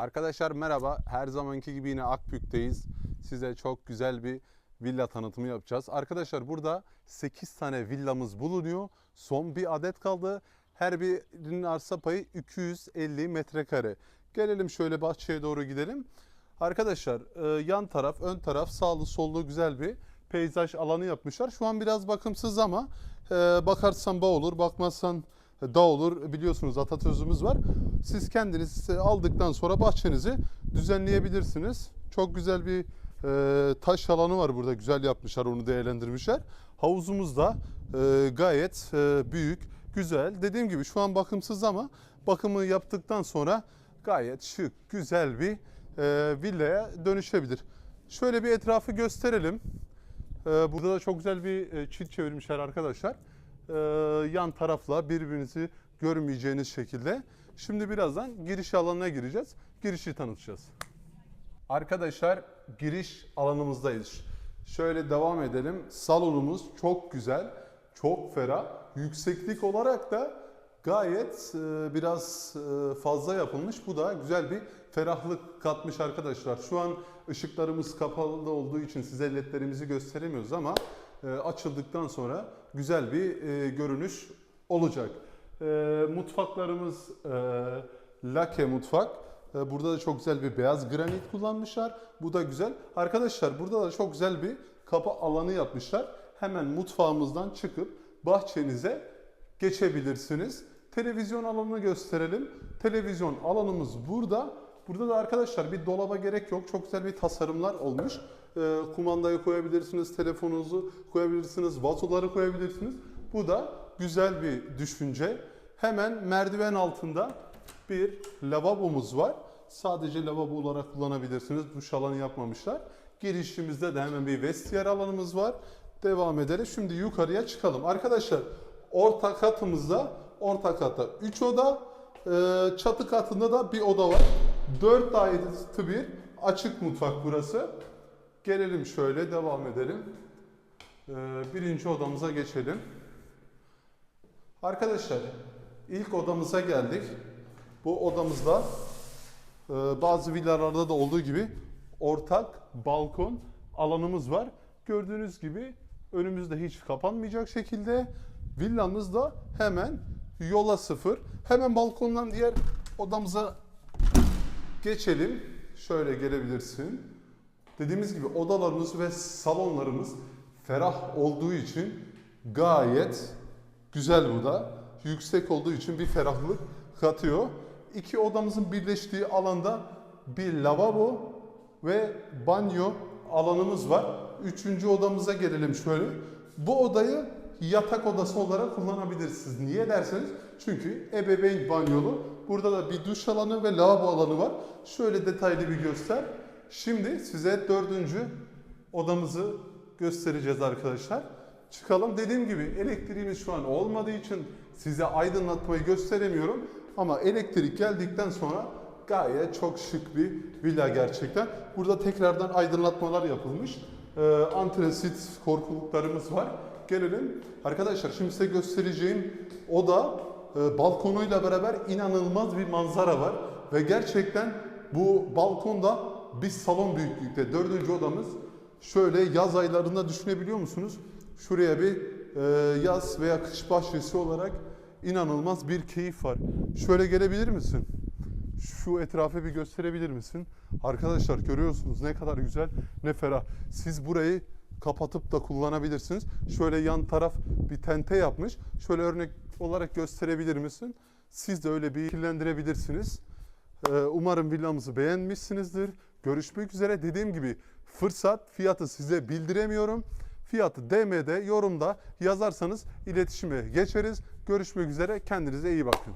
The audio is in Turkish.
Arkadaşlar merhaba. Her zamanki gibi yine Akbük'teyiz. Size çok güzel bir villa tanıtımı yapacağız. Arkadaşlar burada 8 tane villamız bulunuyor. Son bir adet kaldı. Her birinin arsa payı 250 metrekare. Gelelim şöyle bahçeye doğru gidelim. Arkadaşlar e, yan taraf, ön taraf sağlı sollu güzel bir peyzaj alanı yapmışlar. Şu an biraz bakımsız ama e, bakarsan bağ olur, bakmazsan da olur. Biliyorsunuz atasözümüz var. Siz kendiniz aldıktan sonra bahçenizi düzenleyebilirsiniz. Çok güzel bir e, taş alanı var burada. Güzel yapmışlar, onu değerlendirmişler. Havuzumuz da e, gayet e, büyük, güzel. Dediğim gibi şu an bakımsız ama bakımı yaptıktan sonra gayet şık, güzel bir e, villaya dönüşebilir. Şöyle bir etrafı gösterelim. Ee, burada da çok güzel bir e, çit çevirmişler arkadaşlar. Ee, yan tarafla birbirinizi görmeyeceğiniz şekilde. Şimdi birazdan giriş alanına gireceğiz. Girişi tanıtacağız. Arkadaşlar giriş alanımızdayız. Şöyle devam edelim. Salonumuz çok güzel, çok ferah. Yükseklik olarak da gayet e, biraz e, fazla yapılmış. Bu da güzel bir ferahlık katmış arkadaşlar. Şu an ışıklarımız kapalı olduğu için size ledlerimizi gösteremiyoruz ama e, açıldıktan sonra güzel bir e, görünüş olacak. E, mutfaklarımız e, lake mutfak. E, Burada da çok güzel bir beyaz granit kullanmışlar. Bu da güzel. Arkadaşlar burada da çok güzel bir kapı alanı yapmışlar. Hemen mutfağımızdan çıkıp bahçenize geçebilirsiniz. Televizyon alanını gösterelim. Televizyon alanımız burada. Burada da arkadaşlar bir dolaba gerek yok. Çok güzel bir tasarımlar olmuş. E, kumandayı koyabilirsiniz, telefonunuzu koyabilirsiniz, vazoları koyabilirsiniz. Bu da güzel bir düşünce. Hemen merdiven altında bir lavabomuz var. Sadece lavabo olarak kullanabilirsiniz. Duş alanı yapmamışlar. Girişimizde de hemen bir vestiyer alanımız var. Devam edelim. Şimdi yukarıya çıkalım. Arkadaşlar orta katımızda orta kata 3 oda, e, çatı katında da bir oda var. 4 dairesi bir açık mutfak burası. Gelelim şöyle devam edelim. E, Birinci odamıza geçelim. Arkadaşlar ilk odamıza geldik. Bu odamızda e, bazı villalarda da olduğu gibi ortak balkon alanımız var. Gördüğünüz gibi önümüzde hiç kapanmayacak şekilde villamız da hemen yola sıfır. Hemen balkondan diğer odamıza geçelim. Şöyle gelebilirsin. Dediğimiz gibi odalarımız ve salonlarımız ferah olduğu için gayet güzel bu da. Yüksek olduğu için bir ferahlık katıyor. İki odamızın birleştiği alanda bir lavabo ve banyo alanımız var. Üçüncü odamıza gelelim şöyle. Bu odayı yatak odası olarak kullanabilirsiniz. Niye derseniz çünkü ebeveyn banyolu. Burada da bir duş alanı ve lavabo alanı var. Şöyle detaylı bir göster. Şimdi size dördüncü odamızı göstereceğiz arkadaşlar. Çıkalım. Dediğim gibi elektriğimiz şu an olmadığı için size aydınlatmayı gösteremiyorum. Ama elektrik geldikten sonra gayet çok şık bir villa gerçekten. Burada tekrardan aydınlatmalar yapılmış. Ee, antresit korkuluklarımız var. Gelelim. Arkadaşlar şimdi size göstereceğim oda e, balkonuyla beraber inanılmaz bir manzara var. Ve gerçekten bu balkonda bir salon büyüklükte. Dördüncü odamız şöyle yaz aylarında düşünebiliyor musunuz? Şuraya bir e, yaz veya kış bahçesi olarak inanılmaz bir keyif var. Şöyle gelebilir misin? Şu etrafı bir gösterebilir misin? Arkadaşlar görüyorsunuz ne kadar güzel, ne ferah. Siz burayı kapatıp da kullanabilirsiniz. Şöyle yan taraf bir tente yapmış. Şöyle örnek olarak gösterebilir misin? Siz de öyle bir kirlendirebilirsiniz. Ee, Umarım villamızı beğenmişsinizdir. Görüşmek üzere. Dediğim gibi fırsat fiyatı size bildiremiyorum. Fiyatı DM'de yorumda yazarsanız iletişime geçeriz. Görüşmek üzere. Kendinize iyi bakın.